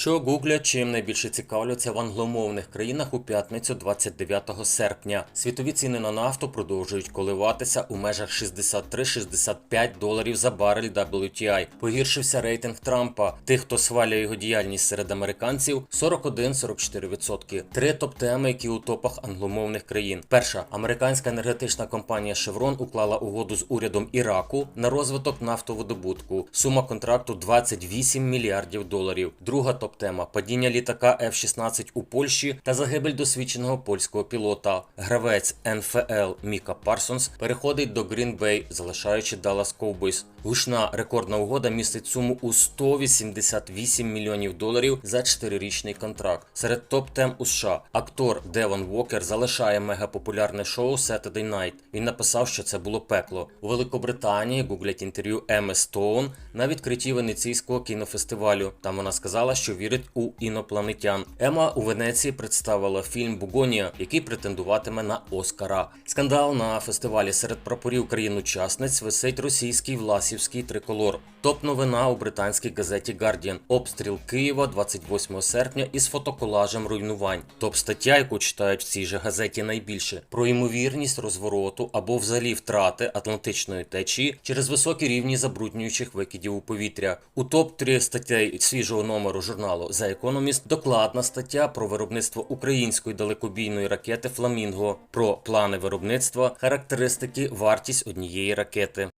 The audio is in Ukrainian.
Що гуглять, чим найбільше цікавляться в англомовних країнах у п'ятницю 29 серпня. Світові ціни на нафту продовжують коливатися у межах 63-65 доларів за барель WTI. Погіршився рейтинг Трампа. Тих, хто схвалює його діяльність серед американців, 41-44%. Три топ-теми, які у топах англомовних країн. Перша американська енергетична компанія Chevron уклала угоду з урядом Іраку на розвиток нафтовидобутку. Сума контракту 28 мільярдів доларів. Друга топ-тема падіння літака F-16 у Польщі та загибель досвідченого польського пілота. Гравець НФЛ Міка Парсонс переходить до Bay, залишаючи Dallas Cowboys. Гучна рекордна угода містить суму у 188 мільйонів доларів за 4-річний контракт. Серед топ-тем у США актор Девон Вокер залишає мегапопулярне шоу Saturday Night. Він написав, що це було пекло. У Великобританії гуглять інтерв'ю Еми Стоун на відкритті венеційського кінофестивалю. Там вона сказала, що вірить у інопланетян. Ема у Венеції представила фільм Бугонія, який претендуватиме на Оскара. Скандал на фестивалі серед прапорів країн-учасниць висить російський власівський триколор. Топ новина у британській газеті Guardian. Обстріл Києва 28 серпня із фотоколажем руйнувань. Топ стаття, яку читають в цій же газеті найбільше про ймовірність розвороту або взагалі втрати атлантичної течії через високі рівні забруднюючих викидів у повітря. У топ 3 статей свіжого номеру журналу The Economist докладна стаття про виробництво української далекобійної ракети Фламінго, про плани виробництва, характеристики, вартість однієї ракети.